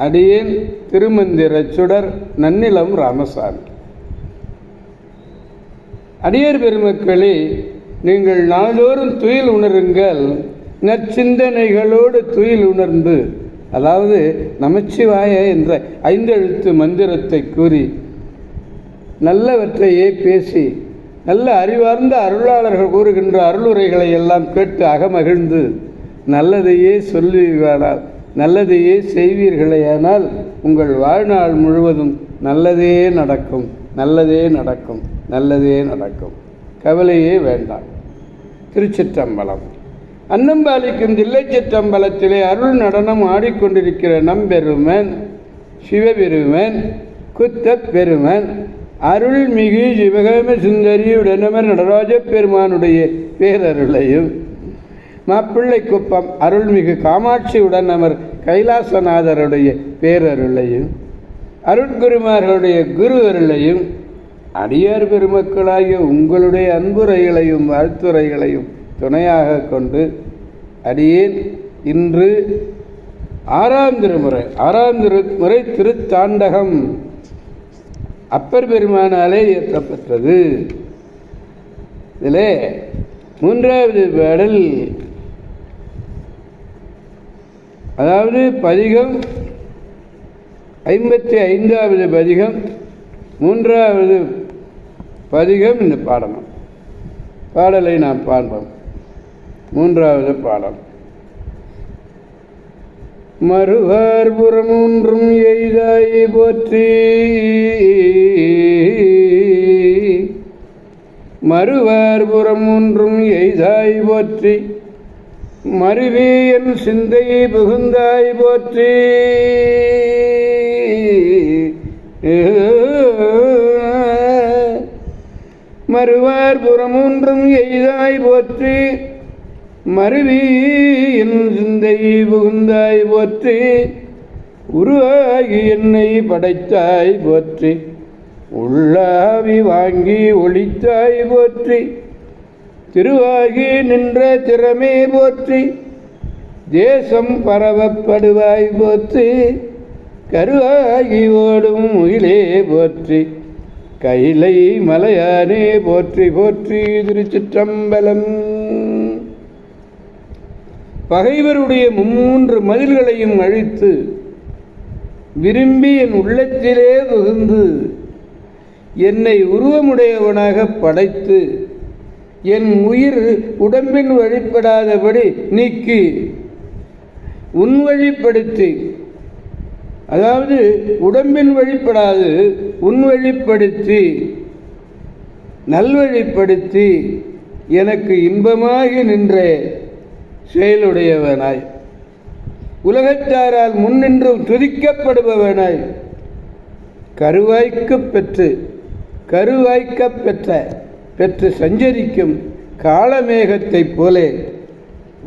அடியேன் திருமந்திர சுடர் நன்னிலம் ராமசாமி. அடியர் பெருமக்களே நீங்கள் நாள்தோறும் துயில் உணருங்கள். நற்சிந்தனைகளோடு துயில் உணர்ந்து அதாவது நமச்சிவாய என்ற ஐந்தெழுத்து மந்திரத்தை கூறி நல்லவற்றையே பேசி நல்ல அறிவார்ந்த அருளாளர்கள் கூறுகின்ற அருளுரைகளை எல்லாம் கேட்டு அகமகிழ்ந்து நல்லதையே சொல்லுவீர்களால் நல்லதையே செய்வீர்களேயானால் உங்கள் வாழ்நாள் முழுவதும் நல்லதே நடக்கும் நல்லதே நடக்கும் நல்லதே நடக்கும். கவலையே வேண்டாம். திருச்சிற்றம்பலம். அன்னம்பாலிக்கும் தில்லைச்சிற்றம்பலத்திலே அருள் நடனம் ஆடிக்கொண்டிருக்கிற நம்பெருமன் சிவபெருமன் குத்தப் பெருமன் அருள்மிகு சிவகாம சுந்தரி உடனமர் நடராஜ பெருமானுடைய பேரருளையும் மாப்பிள்ளை குப்பம் அருள்மிகு காமாட்சியுடன் அவர் கைலாசநாதருடைய பேரருளையும் அருட்குருமார்களுடைய குரு அருளையும் அடியார் பெருமக்களாகிய உங்களுடைய அன்புரைகளையும் வாழ்த்துரைகளையும் துணையாக கொண்டு அடியேன் இன்று ஆறாம் திருமுறை ஆறாம் திருமுறை திருத்தாண்டகம். அப்பர் பெருமானாலே இயற்றப்பட்டது இதில் மூன்றாவது பாடல் அதாவது பதிகம் ஐம்பத்தி ஐந்தாவது பதிகம் மூன்றாவது பதிகம் இந்த பாடணும். பாடலை நாம் பாடுவோம் மூன்றாவது பாடல் மறுவார் புறமூன்றும் எய்தாய் போற்றி. மறுவார் புறமூன்றும் எய்தாய் போற்றி. மருவி என் சிந்தையை புகுந்தாய் போற்றி. மறுவார் புறமூன்றும் எய்தாய் போற்றி. மருவி என் சிந்தையை புகுந்தாய் போற்றி. உருவாகி என்னை படைத்தாய் போற்றி. உள்ளாவி வாங்கி ஒளித்தாய் போற்றி. திருவாகி நின்ற திறமே போற்றி தேசம் பரவப்படுவாய் போற்றி கருவாகி ஓடும் முகிலே போற்றி கைலை மலையானே போற்றி போற்றி திருச்சிற்றம்பலம். பகைவருடைய மும்மூன்று மதில்களையும் அழித்து விரும்பி என் உள்ளத்திலே புகுந்து என்னை உருவமுடையவனாக படைத்து என் உயிர் உடம்பின் வழிபடாதபடி நீக்கி. உன் வழிப்படுத்தி. அதாவது உடம்பின் வழிபடாது உன் வழிப்படுத்தி. நல்வழிப்படுத்தி எனக்கு இன்பமாகி நின்ற செயலுடையவனாய். உலகத்தாரால் முன்னின்றும் துதிக்கப்படுபவனாய். கருவாய்க்கு பெற்று கருவாய்க்க பெற்ற பெற்று சஞ்சரிக்கும் காலமேகத்தைப் போலே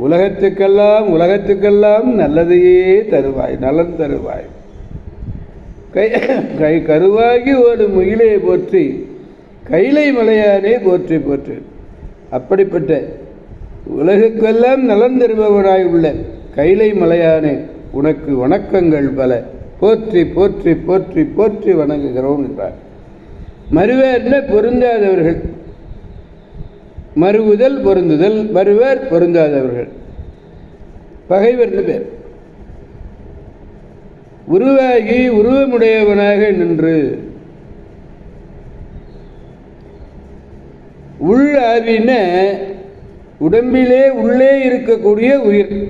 உலகத்துக்கெல்லாம் உலகத்துக்கெல்லாம் நல்லதையே தருவாய் நலன் தருவாய். கை கை கருவாகி ஒரு முகிலே போற்றி கைலை மலையானே போற்றி போற்று. அப்படிப்பட்ட உலகுக்கெல்லாம் நலன் தருபவனாய் உள்ள கைலை மலையானே உனக்கு வணக்கங்கள் பல. போற்றி போற்றி போற்றி போற்றி வணங்குகிறோம் என்றார். மறுவேர்ல பொருந்தாதவர்கள்? மறுவுதல் பொருந்துதல் மறுவர் பொருந்தாதவர்கள். பகைவர்னு பேர். உருவாகி உருவமுடையவனாக நின்று உள் ஆவின உடம்பிலே உள்ளே இருக்கக்கூடிய உயிர்.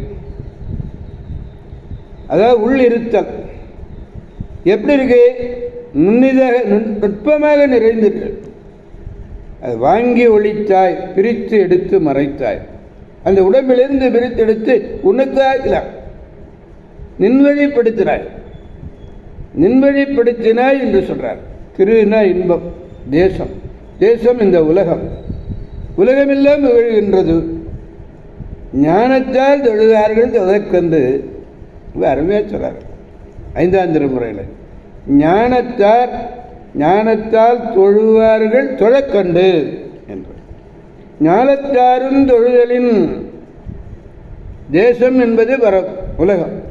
அதாவது உள் இருத்தல். எப்படி இருக்கு? நுண்ணிதாக நுட்பமாக நிறைந்திருக்கு. வாங்கி ஒழித்தாய் பிரித்து எடுத்து மறைத்தாய். அந்த உடம்பிலிருந்து பிரித்து எடுத்து உனக்காக நின்வழிப்படுத்தினாய். நின்வழிப்படுத்தினாய் என்று சொல்றார். திருனா இன்பம் தேசம். தேசம் இந்த உலகம். உலகமெல்லாம் விழுகின்றது ஞானத்தால் தொழுகிறார்கள் தொழக்கந்து அருமையாக சொல்றார். ஐந்தாந்திர முறையில் ஞானத்தார் ஞானத்தால் தொழுவார்கள் தொழக்கண்டு என்று. ஞானத்தாரும் தொழுதலின் தேசம் என்பது பர உலகம்.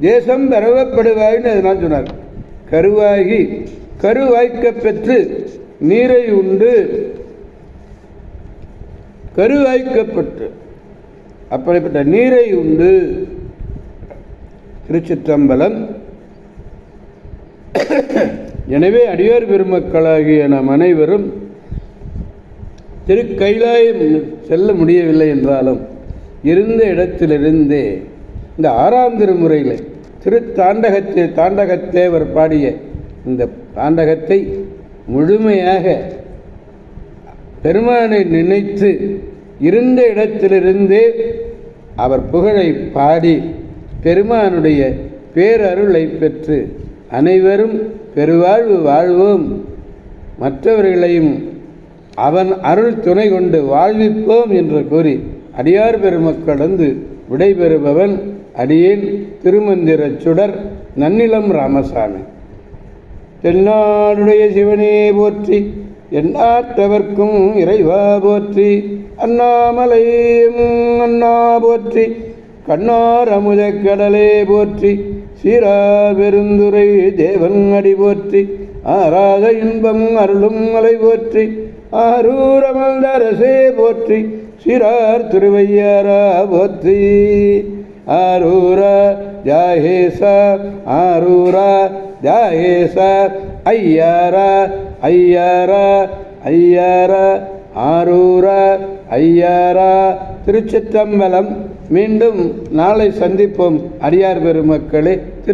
தேசம் பரவப்படுவாயின்னு அதனால் சொன்னார். கருவாகி கருவாய்க்க பெற்று நீரை உண்டு. கருவாய்க்கப்பட்டு அப்படிப்பட்ட நீரை உண்டு. திருச்சிற்றம்பலம் எனவே அடியார் பெருமக்களாகிய நாம் அனைவரும் திருக்கைலாயம் செல்ல முடியவில்லை என்றாலும் இருந்த இடத்திலிருந்தே இந்த ஆறாம் திருமுறையில் திருத்தாண்டகத்தை தாண்டகத்தேவர் பாடிய இந்த தாண்டகத்தை முழுமையாக பெருமானை நினைத்து இருந்த இடத்திலிருந்தே அவர் புகழை பாடி பெருமானுடைய பேரருளை பெற்று அனைவரும் பெருவாழ்வு வாழ்வோம். மற்றவர்களையும் அவன் அருள் துணை கொண்டு வாழ்விப்போம் என்று கூறி அடியார் பெருமக்களந்து விடைபெறுபவன் அடியேன் திருமந்திரச் சுடர் நன்னிலம் ராமசாமி. தென்னாடுடைய சிவனே போற்றி எண்ணாற்றவர்க்கும் இறைவா போற்றி அண்ணாமலையும் அண்ணா போற்றி கண்ணார் அமுதக் கடலே போற்றி சீரா பெருந்துரை தேவன் அடி போற்றி ஆராத இன்பம் அருளும் மலை போற்றி ஆரூரமல்தரசே போற்றி சிறார் திருவையாரா போற்றி. ஆரூரா ஜாகேசா ஆரூரா ஜாகேசா ஐயாரா ஐயாரா ஐயாரா ஆரூரா ஐயாரா திருச்சிற்றம்பலம் மீண்டும் நாளை சந்திப்போம். அடியார் பெருமக்களே திரு